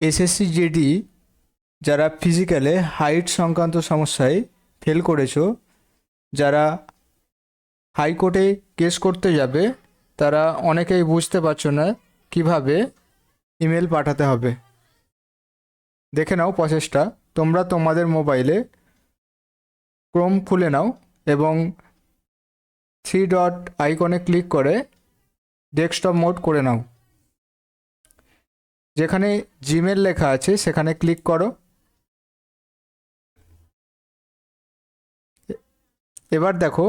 SSC GD যারা ফিজিক্যালে height সংক্রান্ত সমস্যায় ফেল করেছ, যারা হাইকোর্টে কেস করতে যাবে, তারা অনেকেই বুঝতে পারছ না কীভাবে ইমেল পাঠাতে হবে। দেখে নাও প্রসেসটা তোমরা তোমাদের মোবাইলে ক্রোম খুলে নাও এবং থ্রি ডট আইকনে ক্লিক করে ডেস্কটপ মোড করে নাও। যেখানে জিমেল লেখা আছে, সেখানে ক্লিক করো। এবার দেখো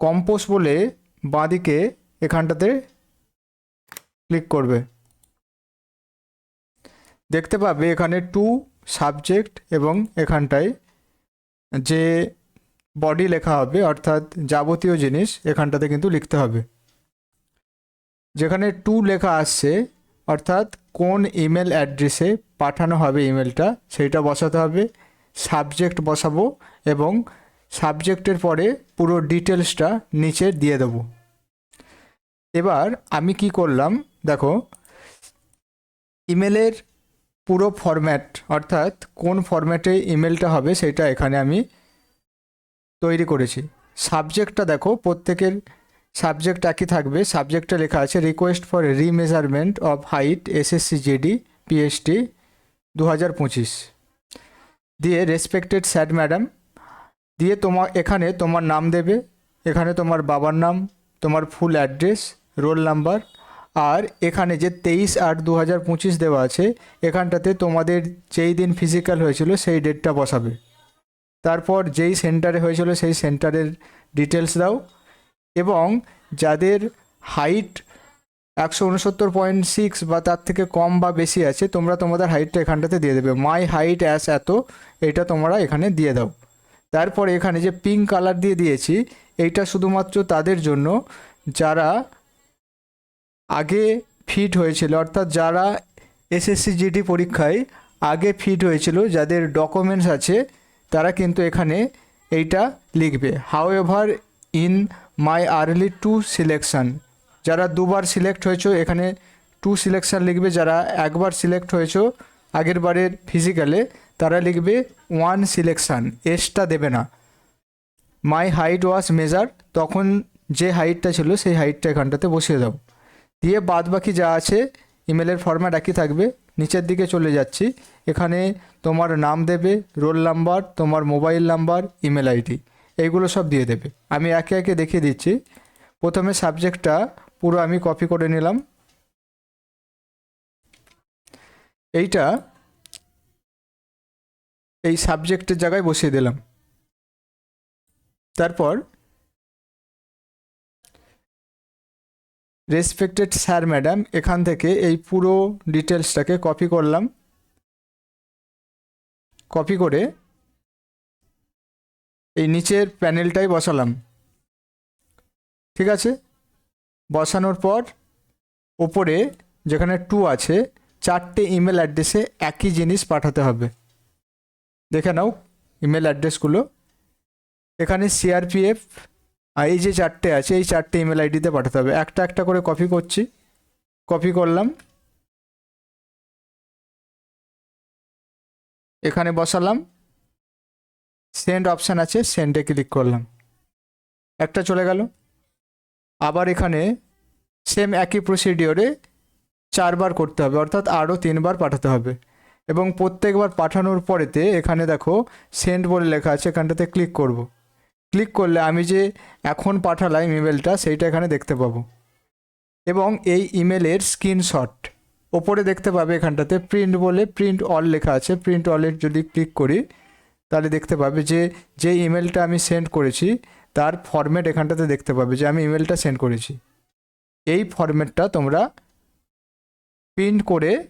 কম্পোজ বলে বাঁদিকে এখানটাতে ক্লিক করবে। দেখতে পাবে এখানে টু সাবজেক্ট এবং এখানটায় যে বডি লেখা হবে, অর্থাৎ যাবতীয় জিনিস, এখানটাতে কিন্তু লিখতে হবে। যেখানে টু লেখা আসছে, অর্থাৎ কোন ইমেল অ্যাড্রেসে পাঠানো হবে ইমেলটা সেইটা বসাতে হবে, সাবজেক্ট বসাবো এবং সাবজেক্টের পরে পুরো ডিটেলসটা নিচে দিয়ে দেবো। এবার আমি কি করলাম, দেখো, ইমেলের পুরো ফরম্যাট অর্থাৎ কোন ফরম্যাটে ইমেলটা হবে সেটা এখানে আমি তৈরি করেছি। সাবজেক্টটা দেখো, প্রত্যেকের সাবজেক্ট একই থাকবে। সাবজেক্টে লেখা আছে request for remeasurement of height SSC GD PhD দু হাজার পঁচিশ। দিয়ে রেসপেক্টেড স্যাড ম্যাডাম দিয়ে তোমার এখানে তোমার নাম দেবে, এখানে তোমার বাবার নাম, তোমার ফুল অ্যাড্রেস, রোল নাম্বার, আর এখানে যে তেইশ আট দু হাজার পঁচিশ দেওয়া আছে, এখানটাতে তোমাদের যেই দিন ফিজিক্যাল হয়েছিল, সেই ডেটটা বসাবে। তারপর যেই সেন্টারে হয়েছিল, সেই সেন্টারের ডিটেলস দাও এবং যাদের হাইট একশো উনসত্তর পয়েন্ট সিক্স বা তার থেকে কম বা বেশি আছে, তোমরা তোমাদের হাইটটা এখানটাতে দিয়ে দেবে। মাই হাইট অ্যাস এত, এটা তোমরা এখানে দিয়ে দাও। তারপর এখানে যে পিঙ্ক কালার দিয়ে দিয়েছি, এইটা শুধুমাত্র তাদের জন্য। যারা আগে ফিট হয়েছিল, অর্থাৎ যারা এসএসসি জিডি পরীক্ষায় আগে ফিট হয়েছিল, যাদের ডকুমেন্টস আছে, তারা কিন্তু এখানে এইটা লিখবে। However in my early two selection যারা দুবার সিলেক্ট হয়েছো, এখানে টু সিলেকশন লিখবে। যারা একবার সিলেক্ট হয়েছো, আগের বারের ফিজিক্যালে তারা লিখবে ওয়ান সিলেকশান এসটা দেবে না। মাই হাইট ওয়াজ মেজার তখন যে হাইটটা ছিল, সেই হাইটটা এখানটাতে বসিয়ে দাও। দিয়ে বাদ বাকি যা আছে ইমেলের ফরম্যাট একই থাকবে। নিচের দিকে চলে যাচ্ছি। এখানে তোমার নাম দেবে রোল নাম্বার তোমার মোবাইল নাম্বার ইমেল আইডি এইগুলো সব দিয়ে দেবে। আমি একে একে দেখিয়ে দিচ্ছি। প্রথমে সাবজেক্টটা পুরো আমি কপি করে নিলাম। এইটা এই সাবজেক্টের জায়গায় বসিয়ে দিলাম। তারপর রেসপেক্টেড স্যার ম্যাডাম এখান থেকে এই পুরো ডিটেলসটাকে কপি করলাম। কপি করে এই নিচের প্যানেলটাই বসালাম। ঠিক আছে? বসানোর পর ওপরে যেখানে টু আছে, চারটে ইমেল অ্যাড্রেসে একই জিনিস পাঠাতে হবে। দেখে নাও ইমেল অ্যাড্রেসগুলো এখানে সিআরপিএফ আর এই যে চারটে আছে, এই চারটে ইমেল আইডিতে পাঠাতে হবে। একটা একটা করে কপি করছি। কপি করলাম। এখানে বসালাম। সেন্ড অপশান আছে সেন্ডে ক্লিক করলাম। একটা চলে গেল। আবার এখানে সেম একই প্রসিডিওরে চারবার করতে হবে, অর্থাৎ আরও তিনবার পাঠাতে হবে। এবং প্রত্যেকবার পাঠানোর পরেতে এখানে দেখো সেন্ড বলে লেখা আছে, এখানটাতে ক্লিক করব। ক্লিক করলে আমি যে এখন পাঠালাম ইমেলটা সেইটা এখানে দেখতে পাবো। এবং এই ইমেলের স্ক্রিনশট ওপরে দেখতে পাবে এখানটাতে প্রিন্ট বলে প্রিন্ট অল লেখা আছে। প্রিন্ট অলের যদি ক্লিক করি তাহলে দেখতে পাবে যে যে ইমেলটা আমি সেন্ড করেছি, তার ফরম্যাট এখানটাতে দেখতে পাবে যে আমি ইমেলটা সেন্ড করেছি। এই ফরম্যাটটা তোমরা প্রিন্ট করে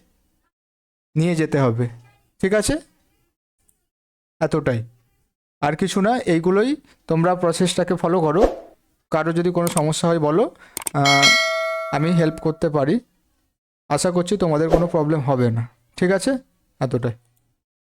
নিয়ে যেতে হবে। ঠিক আছে? এতটাই। আর কিছু না, এইগুলোই তোমরা প্রসেসটাকে ফলো করো। কারও যদি কোনো সমস্যা হয় বলো আমি হেল্প করতে পারি। আশা করছি তোমাদের কোনো প্রবলেম হবে না। ঠিক আছে? এতটাই।